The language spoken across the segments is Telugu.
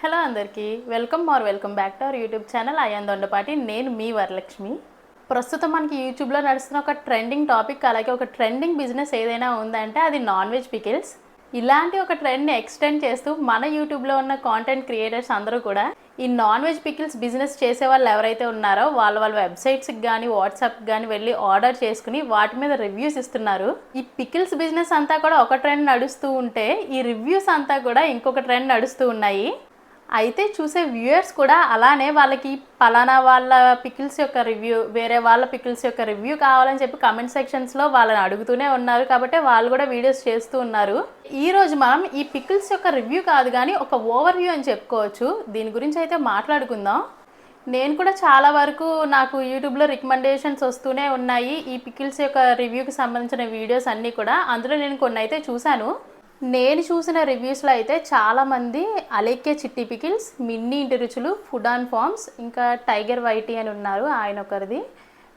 హలో అందరికీ welcome or welcome back to our YouTube channel. Ayyan Dondapati నేను మీ వరలక్ష్మి. ప్రస్తుతం మనకి యూట్యూబ్లో నడుస్తున్న ఒక ట్రెండింగ్ టాపిక్ అలాగే ఒక ట్రెండింగ్ బిజినెస్ ఏదైనా ఉందంటే అది నాన్ వెజ్ పికిల్స్. ఇలాంటి ఒక ట్రెండ్ని ఎక్స్టెండ్ చేస్తూ మన యూట్యూబ్లో ఉన్న కాంటెంట్ క్రియేటర్స్ అందరూ కూడా ఈ నాన్ వెజ్ పికిల్స్ బిజినెస్ చేసే వాళ్ళు ఎవరైతే ఉన్నారో వాళ్ళ వాళ్ళ వెబ్సైట్స్కి కానీ వాట్సాప్కి కానీ వెళ్ళి ఆర్డర్ చేసుకుని వాటి మీద రివ్యూస్ ఇస్తున్నారు. ఈ పికిల్స్ బిజినెస్ అంతా కూడా ఒక ట్రెండ్ నడుస్తూ ఉంటే ఈ రివ్యూస్ అంతా కూడా ఇంకొక ట్రెండ్ నడుస్తూ ఉన్నాయి. అయితే చూసే వ్యూయర్స్ కూడా అలానే వాళ్ళకి పలానా వాళ్ళ పికిల్స్ యొక్క రివ్యూ వేరే వాళ్ళ పికిల్స్ యొక్క రివ్యూ కావాలని చెప్పి కమెంట్ సెక్షన్స్లో వాళ్ళని అడుగుతూనే ఉన్నారు. కాబట్టి వాళ్ళు కూడా వీడియోస్ చేస్తూ ఉన్నారు. ఈరోజు మనం ఈ పికిల్స్ యొక్క రివ్యూ కాదు కానీ ఒక ఓవర్ వ్యూ అని చెప్పుకోవచ్చు. దీని గురించి అయితే మాట్లాడుకుందాం. నేను కూడా చాలా వరకు నాకు యూట్యూబ్లో రికమెండేషన్స్ వస్తూనే ఉన్నాయి. ఈ పికిల్స్ యొక్క రివ్యూకి సంబంధించిన వీడియోస్ అన్నీ కూడా. అందులో నేను కొన్ని అయితే చూశాను. నేను చూసిన రివ్యూస్లో అయితే చాలామంది అలెక్కే చిట్టి పికిల్స్ మిన్నీ ఇంటి రుచులు ఫుడ్ అండ్ ఫార్మ్స్ ఇంకా టైగర్ వైటీ అని ఉన్నారు ఆయన ఒకరిది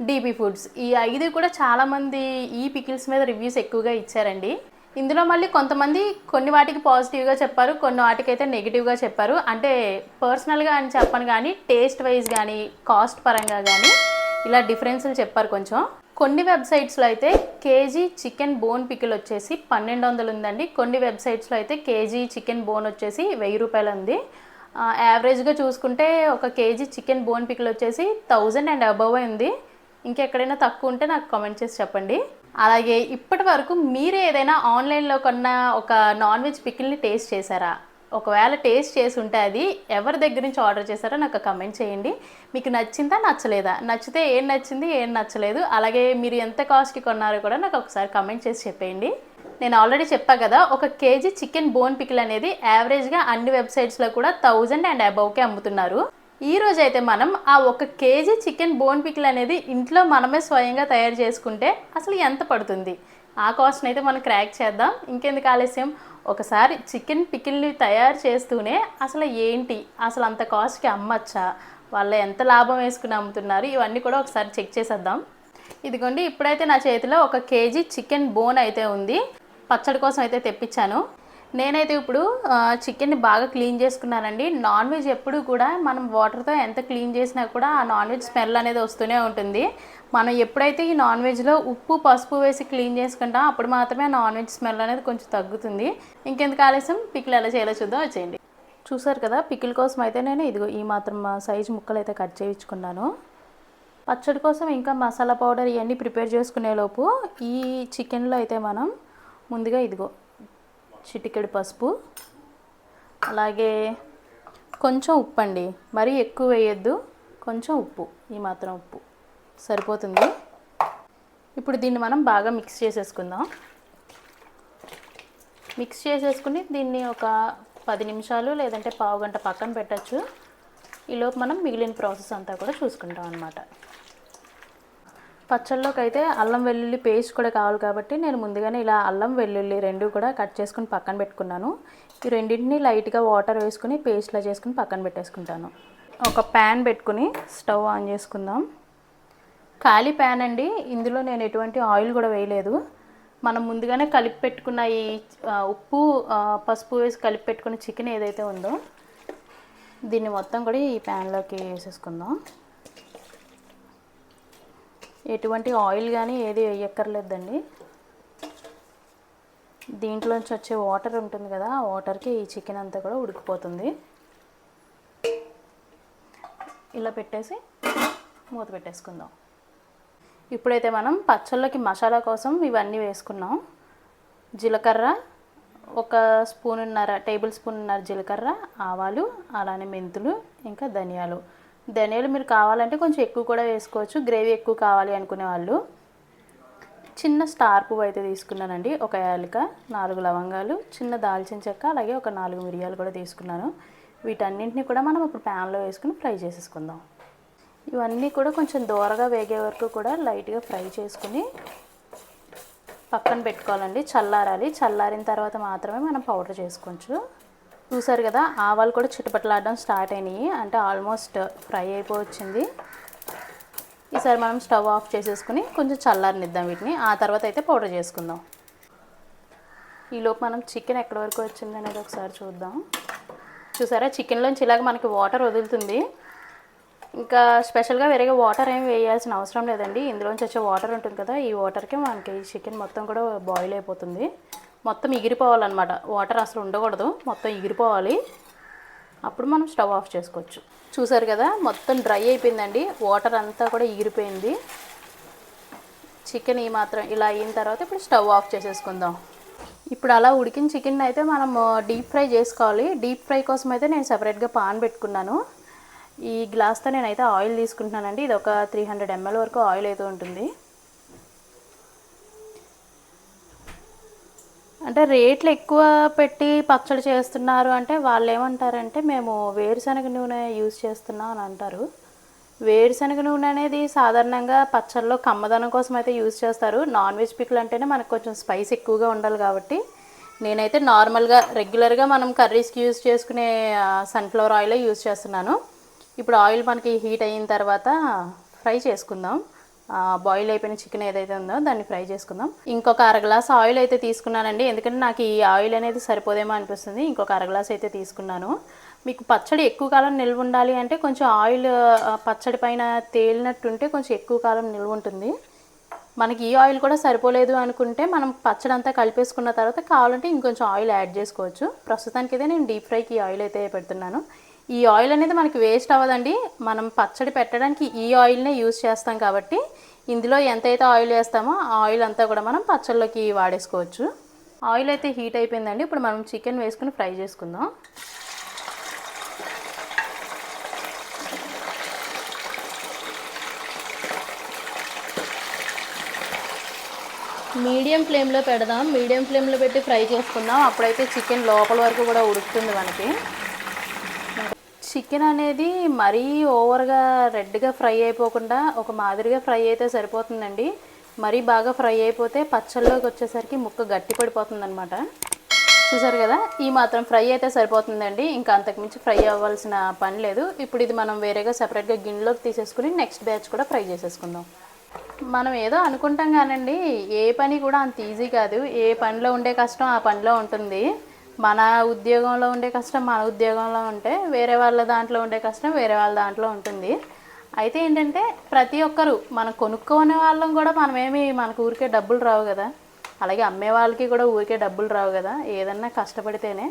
డీపీ ఫుడ్స్. ఈ ఐదు కూడా చాలామంది ఈ పికిల్స్ మీద రివ్యూస్ ఎక్కువగా ఇచ్చారండి. ఇందులో మళ్ళీ కొంతమంది కొన్ని వాటికి పాజిటివ్గా చెప్పారు కొన్ని వాటికైతే నెగిటివ్గా చెప్పారు. అంటే పర్సనల్గా అని చెప్పను కానీ టేస్ట్ వైజ్ కానీ కాస్ట్ పరంగా కానీ ఇలా డిఫరెన్స్లు చెప్పారు కొంచెం. కొన్ని వెబ్సైట్స్లో అయితే కేజీ చికెన్ బోన్ పికిల్ వచ్చేసి పన్నెండు వందలు ఉందండి. కొన్ని వెబ్సైట్స్లో అయితే కేజీ చికెన్ బోన్ వచ్చేసి వెయ్యి రూపాయలు ఉంది. యావరేజ్గా చూసుకుంటే ఒక కేజీ చికెన్ బోన్ పికిల్ వచ్చేసి థౌజండ్ అండ్ అబవ్ ఉంది. ఇంకెక్కడైనా తక్కువ ఉంటే నాకు కామెంట్ చేసి చెప్పండి. అలాగే ఇప్పటి వరకు మీరు ఏదైనా ఆన్లైన్లో కొన్న ఒక నాన్ వెజ్ పికిల్ని టేస్ట్ చేశారా? ఒకవేళ టేస్ట్ చేసి ఉంటే అది ఎవరి దగ్గర నుంచి ఆర్డర్ చేశారో నాకు కమెంట్ చేయండి. మీకు నచ్చిందా నచ్చలేదా? నచ్చితే ఏం నచ్చింది ఏం నచ్చలేదు అలాగే మీరు ఎంత కాస్ట్కి కొన్నారో కూడా నాకు ఒకసారి కమెంట్ చేసి చెప్పేయండి. నేను ఆల్రెడీ చెప్పా కదా ఒక కేజీ చికెన్ బోన్ పికిల్ అనేది యావరేజ్గా అన్ని వెబ్సైట్స్లో కూడా థౌజండ్ అండ్ అబౌవ్కే అమ్ముతున్నారు. ఈ రోజు అయితే మనం ఆ ఒక కేజీ చికెన్ బోన్ పికిల్ అనేది ఇంట్లో మనమే స్వయంగా తయారు చేసుకుంటే అసలు ఎంత పడుతుంది? ఆ కాస్ట్ని అయితే మనం క్రాక్ చేద్దాం. ఇంకెందుకు ఆలస్యం? ఒకసారి చికెన్ పికిల్ని తయారు చేస్తూనే అసలు ఏంటి? అసలు అంత కాస్ట్కి అమ్మచ్చా? వాళ్ళ ఎంత లాభం వేసుకుని అమ్ముతున్నారు? ఇవన్నీ కూడా ఒకసారి చెక్ చేసేద్దాం. ఇదిగోండి ఇప్పుడైతే నా చేతిలో ఒక కేజీ చికెన్ బోన్ అయితే ఉంది. పచ్చడి కోసం అయితే తెప్పించాను. నేనైతే ఇప్పుడు చికెన్ని బాగా క్లీన్ చేసుకున్నానండి. నాన్ వెజ్ ఎప్పుడు కూడా మనం వాటర్తో ఎంత క్లీన్ చేసినా కూడా ఆ నాన్ వెజ్ స్మెల్ అనేది వస్తూనే ఉంటుంది. మనం ఎప్పుడైతే ఈ నాన్ వెజ్లో ఉప్పు పసుపు వేసి క్లీన్ చేసుకుంటాం అప్పుడు మాత్రమే నాన్ వెజ్ స్మెల్ అనేది కొంచెం తగ్గుతుంది. ఇంకెందుకు ఆలస్యం? పికిల్ ఎలా చేయాలో చూద్దాం వచ్చేయండి. చూసారు కదా పికిల్ కోసం అయితే నేను ఇదిగో ఈ మాత్రం సైజు ముక్కలు అయితే కట్ చేయించుకున్నాను. పచ్చడి కోసం ఇంకా మసాలా పౌడర్ ఇవన్నీ ప్రిపేర్ చేసుకునే లోపు ఈ చికెన్లో అయితే మనం ముందుగా ఇదిగో చిటికెడు పసుపు అలాగే కొంచెం ఉప్పు అండి మరీ ఎక్కువ వేయద్దు కొంచెం ఉప్పు ఈ మాత్రం ఉప్పు. సరిపోతుంది. ఇప్పుడు దీన్ని మనం బాగా మిక్స్ చేసేసుకుందాం. మిక్స్ చేసేసుకుని దీన్ని ఒక పది నిమిషాలు లేదంటే పావు గంట పక్కన పెట్టచ్చు. ఈలోపు మనం మిగిలిన ప్రాసెస్ అంతా కూడా చూసుకుంటాం అనమాట పచ్చళ్ళలోకి అయితే అల్లం వెల్లుల్లి పేస్ట్ కూడా కావాలి కాబట్టి నేను ముందుగానే ఇలా అల్లం వెల్లుల్లి రెండు కూడా కట్ చేసుకుని పక్కన పెట్టుకున్నాను. ఈ రెండింటిని లైట్గా వాటర్ వేసుకుని పేస్ట్లా చేసుకుని పక్కన పెట్టేసుకుంటాను. ఒక ప్యాన్ పెట్టుకుని స్టవ్ ఆన్ చేసుకుందాం. ఖాళీ ప్యాన్ అండి. ఇందులో నేను ఎటువంటి ఆయిల్ కూడా వేయలేదు. మనం ముందుగానే కలిపి పెట్టుకున్న ఈ ఉప్పు పసుపు వేసి కలిపి పెట్టుకున్న చికెన్ ఏదైతే ఉందో దీన్ని మొత్తం కూడా ఈ ప్యాన్లోకి వేసేసుకుందాం. ఎటువంటి ఆయిల్ కానీ ఏది వేయక్కర్లేదండి. దీంట్లోంచి వచ్చే వాటర్ ఉంటుంది కదా ఆ వాటర్కి ఈ చికెన్ అంతా కూడా ఉడికిపోతుంది. ఇలా పెట్టేసి మూత పెట్టేసుకుందాం. ఇప్పుడైతే మనం పచ్చళ్ళకి మసాలా కోసం ఇవన్నీ వేసుకున్నాం. జీలకర్ర ఒక స్పూన్ ఉన్నర టేబుల్ స్పూన్ ఉన్నర జీలకర్ర ఆవాలు అలానే మెంతులు ఇంకా ధనియాలు. ధనియాలు మీరు కావాలంటే కొంచెం ఎక్కువ కూడా వేసుకోవచ్చు. గ్రేవీ ఎక్కువ కావాలి అనుకునే వాళ్ళు. చిన్న స్టార్ పువ్వు అయితే తీసుకున్నానండి. ఒక యాలక నాలుగు లవంగాలు చిన్న దాల్చిన చెక్క అలాగే ఒక నాలుగు మిరియాలు కూడా తీసుకున్నాను. వీటన్నింటినీ కూడా మనం ఇప్పుడు ప్యాన్లో వేసుకుని ఫ్రై చేసేసుకుందాం. ఇవన్నీ కూడా కొంచెం దూరగా వేగే వరకు కూడా లైట్గా ఫ్రై చేసుకుని పక్కన పెట్టుకోవాలండి. చల్లారాలి. చల్లారిన తర్వాత మాత్రమే మనం పౌడర్ చేసుకోవచ్చు. చూసారు కదా ఆవాలు కూడా చిటపటలాడడం స్టార్ట్ అయినాయి. అంటే ఆల్మోస్ట్ ఫ్రై అయిపోవచ్చింది. ఈసారి మనం స్టవ్ ఆఫ్ చేసేసుకుని కొంచెం చల్లారనిద్దాం వీటిని. ఆ తర్వాత అయితే పౌడర్ చేసుకుందాం. ఈలోపు మనం చికెన్ ఎక్కడి వరకు వచ్చింది అనేది ఒకసారి చూద్దాం. చూసారా? చికెన్లోంచి ఇలాగ మనకి వాటర్ వదులుతుంది. ఇంకా స్పెషల్గా వేరేగా వాటర్ ఏం వేయాల్సిన అవసరం లేదండి. ఇందులోంచి వచ్చే వాటర్ ఉంటుంది కదా ఈ వాటర్కి మనకి చికెన్ మొత్తం కూడా బాయిల్ అయిపోతుంది. మొత్తం ఎగిరిపోవాలన్నమాట. వాటర్ అసలు ఉండకూడదు మొత్తం ఎగిరిపోవాలి. అప్పుడు మనం స్టవ్ ఆఫ్ చేసుకోవచ్చు. చూసారు కదా మొత్తం డ్రై అయిపోయిందండి. వాటర్ అంతా కూడా ఎగిరిపోయింది. చికెన్ ఈ మాత్రం ఇలా అయిన తర్వాత ఇప్పుడు స్టవ్ ఆఫ్ చేసేసుకుందాం. ఇప్పుడు అలా ఉడికిన చికెన్ అయితే మనం డీప్ ఫ్రై చేసుకోవాలి. డీప్ ఫ్రై కోసం అయితే నేను సపరేట్గా పాన్ పెట్టుకున్నాను. ఈ గ్లాస్తో నేనైతే ఆయిల్ తీసుకుంటున్నానండి. ఇది ఒక త్రీ హండ్రెడ్ ఎంఎల్ వరకు ఆయిల్ అయితే ఉంటుంది. అంటే రేట్లు ఎక్కువ పెట్టి పచ్చడి చేస్తున్నారు అంటే వాళ్ళు ఏమంటారంటే మేము వేరుశనగ నూనె యూజ్ చేస్తున్నాం అని అంటారు. వేరుశనగ నూనె అనేది సాధారణంగా పచ్చళ్ళలో కమ్మదనం కోసం అయితే యూజ్ చేస్తారు. నాన్ వెజ్ పిక్లు అంటేనే మనకు కొంచెం స్పైస్ ఎక్కువగా ఉండాలి కాబట్టి. నేనైతే నార్మల్గా రెగ్యులర్గా మనం కర్రీస్కి యూజ్ చేసుకునే సన్ఫ్లవర్ ఆయిలే యూజ్ చేస్తున్నాను. ఇప్పుడు ఆయిల్ మనకి హీట్ అయిన తర్వాత ఫ్రై చేసుకుందాం. బాయిల్ అయిపోయిన చికెన్ ఏదైతే ఉందో దాన్ని ఫ్రై చేసుకుందాం. ఇంకొక అర గ్లాస్ ఆయిల్ అయితే తీసుకున్నానండి. ఎందుకంటే నాకు ఈ ఆయిల్ అనేది సరిపోదేమో అనిపిస్తుంది. ఇంకొక అర గ్లాస్ అయితే తీసుకున్నాను. మీకు పచ్చడి ఎక్కువ కాలం నిల్వ ఉండాలి అంటే కొంచెం ఆయిల్ పచ్చడి పైన తేలినట్టుంటే కొంచెం ఎక్కువ కాలం నిల్వ ఉంటుంది. మనకి ఈ ఆయిల్ కూడా సరిపోలేదు అనుకుంటే మనం పచ్చడి అంతా కలిపేసుకున్న తర్వాత కావాలంటే ఇంకొంచెం ఆయిల్ యాడ్ చేసుకోవచ్చు. ప్రస్తుతానికి అయితే నేను డీప్ ఫ్రైకి ఈ ఆయిల్ అయితే పెడుతున్నాను. ఈ ఆయిల్ అనేది మనకి వేస్ట్ అవ్వదండి. మనం పచ్చడి పెట్టడానికి ఈ ఆయిల్నే యూజ్ చేస్తాం కాబట్టి ఇందులో ఎంతైతే ఆయిల్ వేస్తామో ఆ ఆయిల్ అంతా కూడా మనం పచ్చళ్ళలోకి వాడేసుకోవచ్చు. ఆయిల్ అయితే హీట్ అయిపోయిందండి. ఇప్పుడు మనం చికెన్ వేసుకుని ఫ్రై చేసుకుందాం. మీడియం ఫ్లేమ్లో పెడదాం. మీడియం ఫ్లేమ్లో పెట్టి ఫ్రై చేసుకుందాం. అప్పుడైతే చికెన్ లోపల వరకు కూడా ఉడుకుతుంది మనకి. చికెన్ అనేది మరీ ఓవర్గా రెడ్గా ఫ్రై అయిపోకుండా ఒక మాదిరిగా ఫ్రై అయితే సరిపోతుందండి. మరీ బాగా ఫ్రై అయిపోతే పచ్చళ్ళలోకి వచ్చేసరికి ముక్క గట్టి పడిపోతుందనమాట చూసారు కదా? ఈ మాత్రం ఫ్రై అయితే సరిపోతుందండి. ఇంకా అంతకుమించి ఫ్రై అవ్వాల్సిన పని లేదు. ఇప్పుడు ఇది మనం వేరేగా సపరేట్గా గిన్నెలోకి తీసేసుకుని నెక్స్ట్ బ్యాచ్ కూడా ఫ్రై చేసేసుకుందాం. మనం ఏదో అనుకుంటాం కానండి ఏ పని కూడా అంత ఈజీ కాదు. ఏ పనిలో ఉండే కష్టం ఆ పనిలో ఉంటుంది. మన ఉద్యోగంలో ఉండే కష్టం మన ఉద్యోగంలో ఉంటే వేరే వాళ్ళ దాంట్లో ఉండే కష్టం వేరే వాళ్ళ దాంట్లో ఉంటుంది. అయితే ఏంటంటే ప్రతి ఒక్కరు మనం కొనుక్కునే వాళ్ళం కూడా మనమేమి మనకు ఊరికే డబ్బులు రావు కదా. అలాగే అమ్మే వాళ్ళకి కూడా ఊరికే డబ్బులు రావు కదా. ఏదన్నా కష్టపడితేనే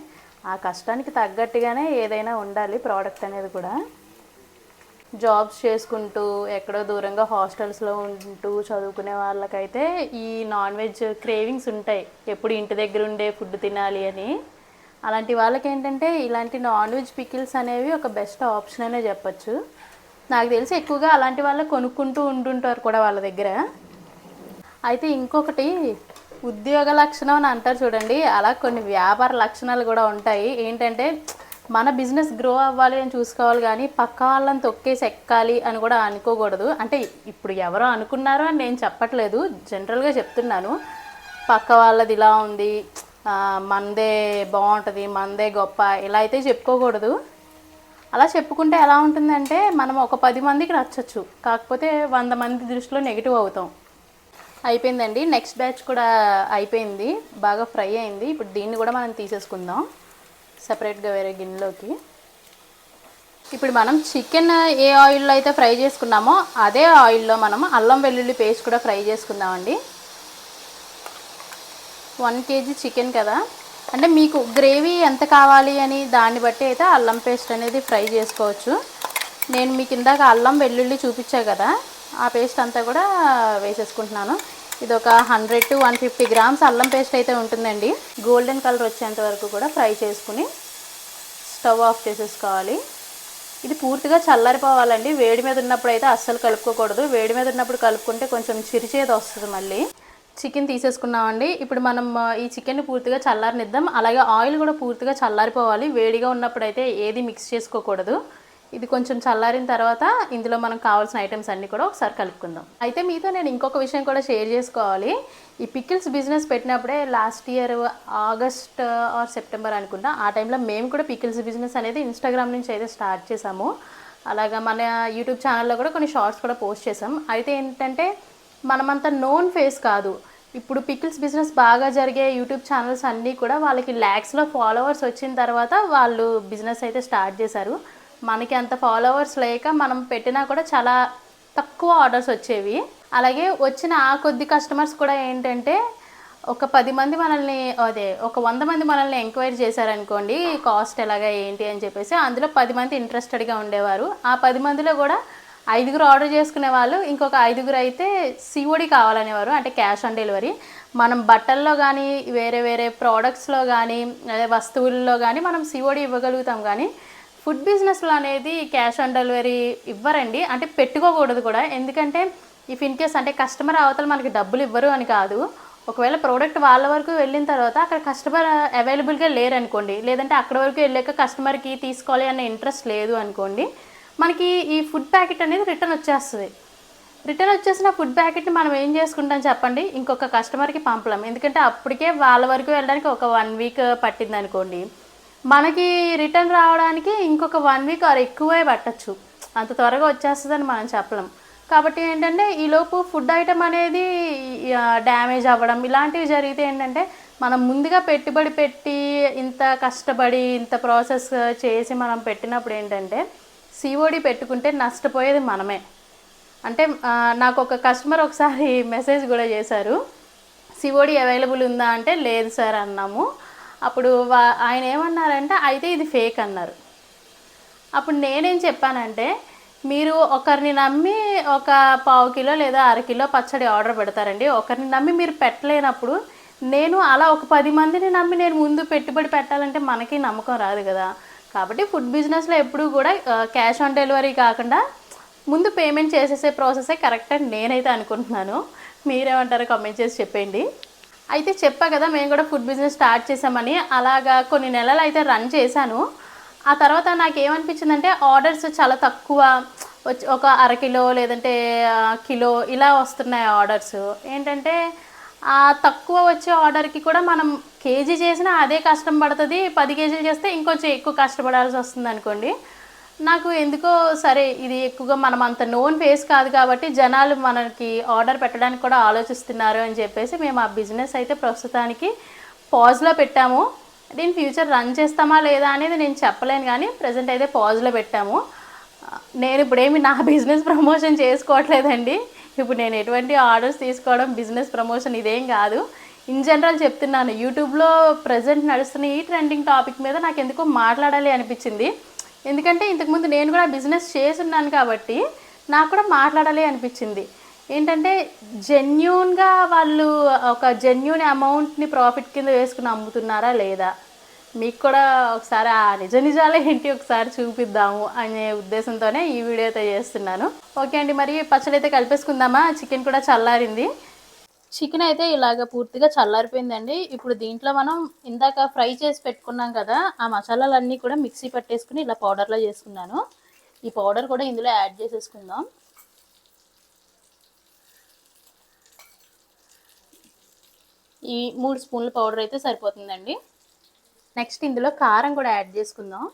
ఆ కష్టానికి తగ్గట్టుగానే ఏదైనా ఉండాలి ప్రోడక్ట్ అనేది కూడా. జాబ్స్ చేసుకుంటూ ఎక్కడో దూరంగా హాస్టల్స్లో ఉంటూ చదువుకునే వాళ్ళకైతే ఈ నాన్ వెజ్ క్రేవింగ్స్ ఉంటాయి. ఎప్పుడు ఇంటి దగ్గర ఉండే ఫుడ్ తినాలి అని. అలాంటి వాళ్ళకి ఏంటంటే ఇలాంటి నాన్ వెజ్ పికిల్స్ అనేవి ఒక బెస్ట్ ఆప్షన్ అనే చెప్పచ్చు. నాకు తెలిసి ఎక్కువగా అలాంటి వాళ్ళు కొనుక్కుంటూ ఉంటుంటారు కూడా వాళ్ళ దగ్గర. అయితే ఇంకొకటి ఉద్యోగ లక్షణం అని అంటారు చూడండి. అలా కొన్ని వ్యాపార లక్షణాలు కూడా ఉంటాయి. ఏంటంటే మన బిజినెస్ గ్రో అవ్వాలి అని చూసుకోవాలి కానీ పక్క వాళ్ళని తొక్కేసి ఎక్కాలి అని కూడా అనుకోకూడదు. అంటే ఇప్పుడు ఎవరో అనుకున్నారో అని నేను చెప్పట్లేదు. జనరల్గా చెప్తున్నాను. పక్క వాళ్ళది ఇలా ఉంది. మనదే బాగుంటుంది మనదే గొప్ప ఇలా అయితే చెప్పుకోకూడదు. అలా చెప్పుకుంటే ఎలా ఉంటుందంటే మనం ఒక పది మందికి నచ్చచ్చు. కాకపోతే వంద మంది దృష్టిలో నెగిటివ్ అవుతాం. అయిపోయిందండి. నెక్స్ట్ బ్యాచ్ కూడా అయిపోయింది. బాగా ఫ్రై అయింది. ఇప్పుడు దీన్ని కూడా మనం తీసేసుకుందాం. సపరేట్గా వేరే గిన్నెలోకి. ఇప్పుడు మనం చికెన్ ఏ ఆయిల్లో అయితే ఫ్రై చేసుకున్నామో అదే ఆయిల్లో మనం అల్లం వెల్లుల్లి పేస్ట్ కూడా ఫ్రై చేసుకుందామండి. వన్ కేజీ చికెన్ కదా. అంటే మీకు గ్రేవీ ఎంత కావాలి అని దాన్ని బట్టి అయితే అల్లం పేస్ట్ అనేది ఫ్రై చేసుకోవచ్చు. నేను మీకు ఇందాక అల్లం వెల్లుల్లి చూపించా కదా. ఆ పేస్ట్ అంతా కూడా వేసేసుకుంటున్నాను. ఇది ఒక hundred to one fifty grams అల్లం పేస్ట్ అయితే ఉంటుందండి. గోల్డెన్ కలర్ వచ్చేంత వరకు కూడా ఫ్రై చేసుకుని స్టవ్ ఆఫ్ చేసేసుకోవాలి. ఇది పూర్తిగా చల్లారిపోవాలండి. వేడి మీద ఉన్నప్పుడు అయితే అస్సలు కలుపుకోకూడదు. వేడి మీద ఉన్నప్పుడు కలుపుకుంటే కొంచెం చిరిచేది వస్తుంది మళ్ళీ. చికెన్ తీసేసుకున్నామండి. ఇప్పుడు మనం ఈ చికెన్ని పూర్తిగా చల్లారనిద్దాం. అలాగే ఆయిల్ కూడా పూర్తిగా చల్లారిపోవాలి. వేడిగా ఉన్నప్పుడైతే ఏది మిక్స్ చేసుకోకూడదు. ఇది కొంచెం చల్లారిన తర్వాత ఇందులో మనం కావాల్సిన ఐటమ్స్ అన్నీ కూడా ఒకసారి కలుపుకుందాం. అయితే మీతో నేను ఇంకొక విషయం కూడా షేర్ చేసుకోవాలి. ఈ pickles business పెట్టినప్పుడే last year August or September అనుకుంటా ఆ టైంలో మేము కూడా పికిల్స్ బిజినెస్ అనేది ఇన్స్టాగ్రామ్ నుంచి అయితే స్టార్ట్ చేసాము. అలాగా మన యూట్యూబ్ ఛానల్లో కూడా కొన్ని షార్ట్స్ కూడా పోస్ట్ చేసాం. అయితే ఏంటంటే మనమంత నోన్ ఫేస్ కాదు. ఇప్పుడు పికిల్స్ బిజినెస్ బాగా జరిగే యూట్యూబ్ ఛానల్స్ అన్నీ కూడా వాళ్ళకి ల్యాక్స్లో ఫాలోవర్స్ వచ్చిన తర్వాత వాళ్ళు బిజినెస్ అయితే స్టార్ట్ చేశారు. మనకి అంత ఫాలోవర్స్ లేక మనం పెట్టినా కూడా చాలా తక్కువ ఆర్డర్స్ వచ్చేవి. అలాగే వచ్చిన ఆ కొద్ది కస్టమర్స్ కూడా ఏంటంటే ఒక పది మంది మనల్ని అదే ఒక వంద మంది మనల్ని ఎంక్వైరీ చేశారనుకోండి కాస్ట్ ఎలాగా ఏంటి అని చెప్పేసి అందులో పది మంది ఇంట్రెస్టెడ్గా ఉండేవారు. ఆ పది మందిలో కూడా ఐదుగురు ఆర్డర్ చేసుకునే వాళ్ళు ఇంకొక ఐదుగురు అయితే సిఓడి కావాలనేవారు అంటే క్యాష్ ఆన్ డెలివరీ. మనం బట్టల్లో కానీ వేరే వేరే ప్రోడక్ట్స్లో కానీ అదే వస్తువుల్లో కానీ మనం సిఓడి ఇవ్వగలుగుతాం కానీ ఫుడ్ బిజినెస్లో అనేది క్యాష్ ఆన్ డెలివరీ ఇవ్వరండి. అంటే పెట్టుకోకూడదు కూడా. ఎందుకంటే ఇఫ్ ఇన్ కేస్ అంటే కస్టమర్ అవతల మనకి డబ్బులు ఇవ్వరు అని కాదు. ఒకవేళ ప్రోడక్ట్ వాళ్ళ వరకు వెళ్ళిన తర్వాత అక్కడ కస్టమర్ అవైలబుల్గా లేరనుకోండి లేదంటే అక్కడ వరకు వెళ్ళాక కస్టమర్కి తీసుకోవాలి అనే ఇంట్రెస్ట్ లేదు అనుకోండి మనకి ఈ ఫుడ్ ప్యాకెట్ అనేది రిటర్న్ వచ్చేస్తుంది. రిటర్న్ వచ్చేసిన ఫుడ్ ప్యాకెట్ని మనం ఏం చేసుకుంటాం చెప్పండి? ఇంకొక కస్టమర్కి పంపలేం. ఎందుకంటే అప్పటికే వాళ్ళ వరకు వెళ్ళడానికి ఒక వన్ వీక్ పట్టింది అనుకోండి. మనకి రిటర్న్ రావడానికి ఇంకొక వన్ వీక్ ఆర్ ఎక్కువే పట్టచ్చు. అంత త్వరగా వచ్చేస్తుందని మనం చెప్పలేం. కాబట్టి ఏంటంటే ఈలోపు ఫుడ్ ఐటమ్ అనేది డ్యామేజ్ అవ్వడం ఇలాంటివి జరిగితే ఏంటంటే మనం ముందుగా పెట్టుబడి పెట్టి ఇంత కష్టపడి ఇంత ప్రాసెస్ చేసి మనం పెట్టినప్పుడు ఏంటంటే సిఓడి పెట్టుకుంటే నష్టపోయేది మనమే. అంటే నాకు ఒక కస్టమర్ ఒకసారి మెసేజ్ కూడా చేశారు. సిఓడి అవైలబుల్ ఉందా అంటే లేదు సార్ అన్నాము. అప్పుడు వా ఆయన ఏమన్నారంటే అయితే ఇది ఫేక్ అన్నారు. అప్పుడు నేనేం చెప్పానంటే మీరు ఒకరిని నమ్మి ఒక పావు కిలో లేదా అరకిలో పచ్చడి ఆర్డర్ పెడతారండి. ఒకరిని నమ్మి మీరు పెట్టలేనప్పుడు నేను అలా ఒక పది మందిని నమ్మి నేను ముందు పెట్టుబడి పెట్టాలంటే మనకి నమ్మకం రాదు కదా. కాబట్టి ఫుడ్ బిజినెస్లో ఎప్పుడూ కూడా క్యాష్ ఆన్ డెలివరీ కాకుండా ముందు పేమెంట్ చేసేసే ప్రాసెసే కరెక్ట్ అని నేనైతే అనుకుంటున్నాను. మీరేమంటారో కమెంట్ చేసి చెప్పండి. అయితే చెప్పా కదా మేము కూడా ఫుడ్ బిజినెస్ స్టార్ట్ చేసామని అలాగా కొన్ని నెలలు అయితే రన్ చేశాను. ఆ తర్వాత నాకు ఏమనిపించిందంటే ఆర్డర్స్ చాలా తక్కువ వచ్చి ఒక అరకిలో లేదంటే కిలో ఇలా వస్తున్నాయి ఆర్డర్స్. ఏంటంటే ఆ తక్కువ వచ్చే ఆర్డర్కి కూడా మనం కేజీ చేసినా అదే కష్టం పడుతుంది పది కేజీలు చేస్తే ఇంకొంచెం ఎక్కువ కష్టపడాల్సి వస్తుంది అనుకోండి. నాకు ఎందుకో సరే ఇది ఎక్కువగా మనం అంత నోన్ ఫేస్ కాదు కాబట్టి జనాలు మనకి ఆర్డర్ పెట్టడానికి కూడా ఆలోచిస్తున్నారు అని చెప్పేసి మేము ఆ బిజినెస్ అయితే ప్రస్తుతానికి పాజ్లో పెట్టాము. దీని ఫ్యూచర్ రన్ చేస్తామా లేదా అనేది నేను చెప్పలేను కానీ ప్రజెంట్ అయితే పాజ్లో పెట్టాము. నేను ఇప్పుడేమి నా బిజినెస్ ప్రమోషన్ చేసుకోవట్లేదండి. ఇప్పుడు నేను ఎటువంటి ఆర్డర్స్ తీసుకోవడం బిజినెస్ ప్రమోషన్ ఇదేం కాదు. ఇన్ జనరల్ చెప్తున్నాను యూట్యూబ్లో ప్రజెంట్ నడుస్తున్న ఈ ట్రెండింగ్ టాపిక్ మీద నాకు ఎందుకో మాట్లాడాలి అనిపించింది. ఎందుకంటే ఇంతకుముందు నేను కూడా బిజినెస్ చేస్తున్నాను కాబట్టి నాకు కూడా మాట్లాడాలి అనిపించింది. ఏంటంటే జెన్యున్గా వాళ్ళు ఒక జెన్యున్ అమౌంట్ని ప్రాఫిట్ కింద వేసుకుని అమ్ముతున్నారా లేదా? మీకు కూడా ఒకసారి ఆ నిజ నిజాలే ఏంటి ఒకసారి చూపిద్దాము అనే ఉద్దేశంతోనే ఈ వీడియో అయితే చేస్తున్నాను. ఓకే అండి మరి పచ్చడి అయితే కలిపేసుకుందామా? చికెన్ కూడా చల్లారింది. చికెన్ అయితే ఇలాగ పూర్తిగా చల్లారిపోయిందండి. ఇప్పుడు దీంట్లో మనం ఇందాక ఫ్రై చేసి పెట్టుకున్నాం కదా ఆ మసాలాలన్నీ కూడా మిక్సీ పట్టేసుకుని ఇలా పౌడర్లో చేసుకున్నాను. ఈ పౌడర్ కూడా ఇందులో యాడ్ చేసేసుకుందాం. ఈ మూడు స్పూన్ల పౌడర్ అయితే సరిపోతుందండి. నెక్స్ట్ ఇందులో కారం కూడా యాడ్ చేసుకుందాం.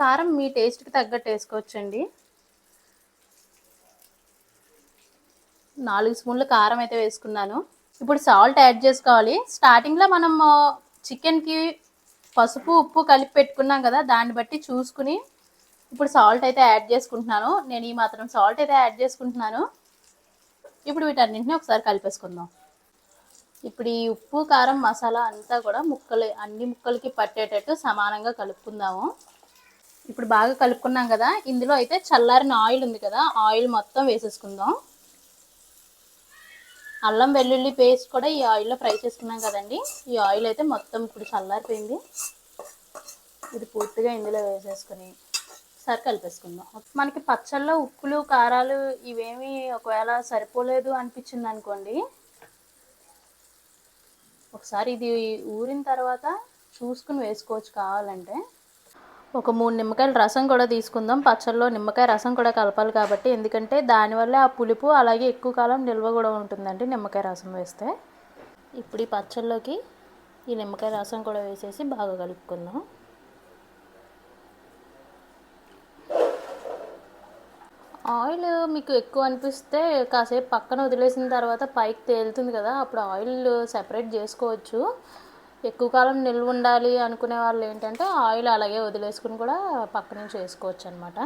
కారం మీ టేస్ట్కి తగ్గట్టు వేసుకోవచ్చండి. నాలుగు స్పూన్లు కారం అయితే వేసుకున్నాను. ఇప్పుడు సాల్ట్ యాడ్ చేసుకోవాలి. స్టార్టింగ్లో మనం చికెన్కి పసుపు ఉప్పు కలిపి పెట్టుకున్నాం కదా దాన్ని బట్టి చూసుకుని ఇప్పుడు సాల్ట్ అయితే యాడ్ చేసుకుంటున్నాను. నేను ఈ మాత్రం సాల్ట్ అయితే యాడ్ చేసుకుంటున్నాను. ఇప్పుడు వీటన్నింటినీ ఒకసారి కలిపేసుకుందాం. ఇప్పుడు ఈ ఉప్పు కారం మసాలా అంతా కూడా ముక్కలు అన్ని ముక్కలకి పట్టేటట్టు సమానంగా కలుపుకుందాము. ఇప్పుడు బాగా కలుపుకున్నాం కదా ఇందులో అయితే చల్లారిన ఆయిల్ ఉంది కదా ఆయిల్ మొత్తం వేసేసుకుందాం. అల్లం వెల్లుల్లి పేస్ట్ కూడా ఈ ఆయిల్లో ఫ్రై చేసుకున్నాం కదండి. ఈ ఆయిల్ అయితే మొత్తం ఇప్పుడు చల్లారిపోయింది. ఇది పూర్తిగా ఇందులో వేసేసుకుని సరి కలిపేసుకుందాం. మనకి పచ్చళ్ళలో ఉప్పులు కారాలు ఇవేమి ఒకవేళ సరిపోలేదు అనిపించింది అనుకోండి. ఒకసారి ఇది ఊరిన తర్వాత చూసుకుని వేసుకోవచ్చు కావాలంటే. ఒక మూడు నిమ్మకాయల రసం కూడా తీసుకుందాం. పచ్చళ్ళలో నిమ్మకాయ రసం కూడా కలపాలి కాబట్టి. ఎందుకంటే దానివల్ల ఆ పులుపు అలాగే ఎక్కువ కాలం నిల్వ కూడా ఉంటుందండి నిమ్మకాయ రసం వేస్తే. ఇప్పుడు ఈ పచ్చళ్ళలోకి ఈ నిమ్మకాయ రసం కూడా వేసేసి బాగా కలుపుకుందాం. ఆయిల్ మీకు ఎక్కువ అనిపిస్తే కాసేపు పక్కన వదిలేసిన తర్వాత పైకి తేలుతుంది కదా అప్పుడు ఆయిల్ సెపరేట్ చేసుకోవచ్చు. ఎక్కువ కాలం నిల్వ ఉండాలి అనుకునే వాళ్ళు ఏంటంటే ఆయిల్ అలాగే వదిలేసుకుని కూడా పక్కన చేసుకోవచ్చు అనమాట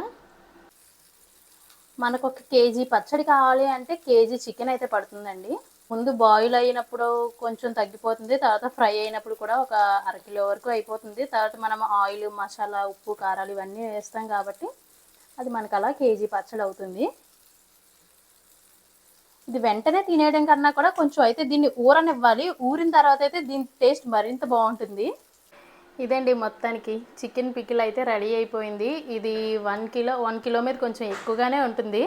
మనకు ఒక కేజీ పచ్చడి కావాలి అంటే కేజీ చికెన్ అయితే పడుతుందండి. ముందు బాయిల్ అయినప్పుడు కొంచెం తగ్గిపోతుంది తర్వాత ఫ్రై అయినప్పుడు కూడా ఒక అరకిలో వరకు అయిపోతుంది. తర్వాత మనం ఆయిల్ మసాలా ఉప్పు కారాలు ఇవన్నీ వేస్తాం కాబట్టి అది మనకు అలా కేజీ పచ్చడి అవుతుంది. ఇది వెంటనే తినేయడం కన్నా కూడా కొంచెం అయితే దీన్ని ఊరనివ్వాలి. ఊరిన తర్వాత అయితే దీని టేస్ట్ మరింత బాగుంటుంది. ఇదండి మొత్తానికి చికెన్ పికిల్ అయితే రెడీ అయిపోయింది. ఇది వన్ కిలో వన్ కిలో మీద కొంచెం ఎక్కువగానే ఉంటుంది.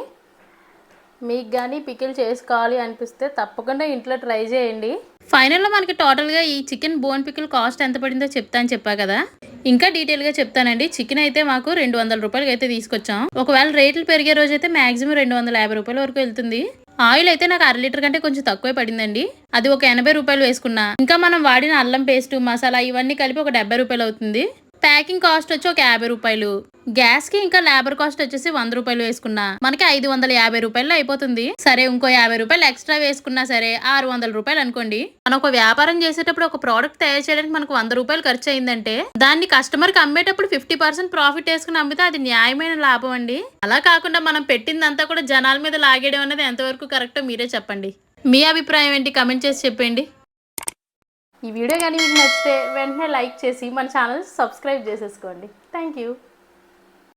మీకు కానీ పికిల్ చేసుకోవాలి అనిపిస్తే తప్పకుండా ఇంట్లో ట్రై చేయండి. ఫైనల్లో మనకి టోటల్గా ఈ చికెన్ బోన్ పికిల్ కాస్ట్ ఎంత పడిందో చెప్తాను చెప్పా కదా. ఇంకా డీటెయిల్గా చెప్తానండి. చికెన్ అయితే మాకు రెండు వందల రూపాయలకి అయితే తీసుకొచ్చాం. ఒకవేళ రేట్లు పెరిగే రోజు అయితే మాక్సిమం రెండు వందల యాభై రూపాయల వరకు వెళ్తుంది. ఆయిల్ అయితే నాకు అర లీటర్ కంటే కొంచెం తక్కువే పడిందండి. అది ఒక ఎనభై రూపాయలు వేసుకున్నా. ఇంకా మనం వాడిన అల్లం పేస్ట్ మసాలా ఇవన్నీ కలిపి ఒక డెబ్బై రూపాయలు అవుతుంది. ప్యాకింగ్ కాస్ట్ వచ్చి ఒక యాభై రూపాయలు. గ్యాస్కి ఇంకా లేబర్ కాస్ట్ వచ్చేసి వంద రూపాయలు వేసుకున్నా. మనకి ఐదు వందల యాభై రూపాయలు అయిపోతుంది. సరే ఇంకో యాభై రూపాయలు ఎక్స్ట్రా వేసుకున్నా సరే ఆరు వందల రూపాయలు అనుకోండి. మనం ఒక వ్యాపారం చేసేటప్పుడు ఒక ప్రోడక్ట్ తయారు చేయడానికి మనకు వంద రూపాయలు ఖర్చు అయిందంటే దాన్ని కస్టమర్కి అమ్మేటప్పుడు ఫిఫ్టీ పర్సెంట్ ప్రాఫిట్ వేసుకుని అమ్మితే అది న్యాయమైన లాభం అండి. అలా కాకుండా మనం పెట్టిందంతా కూడా జనాల మీద లాగేయడం అనేది ఎంతవరకు కరెక్టో మీరే చెప్పండి. మీ అభిప్రాయం ఏంటి? కమెంట్ చేసి చెప్పండి ఈ వీడియో కానీ మీకు నచ్చితే వెంటనే లైక్ చేసి మన ఛానల్ సబ్స్క్రైబ్ చేసేసుకోండి. Thank you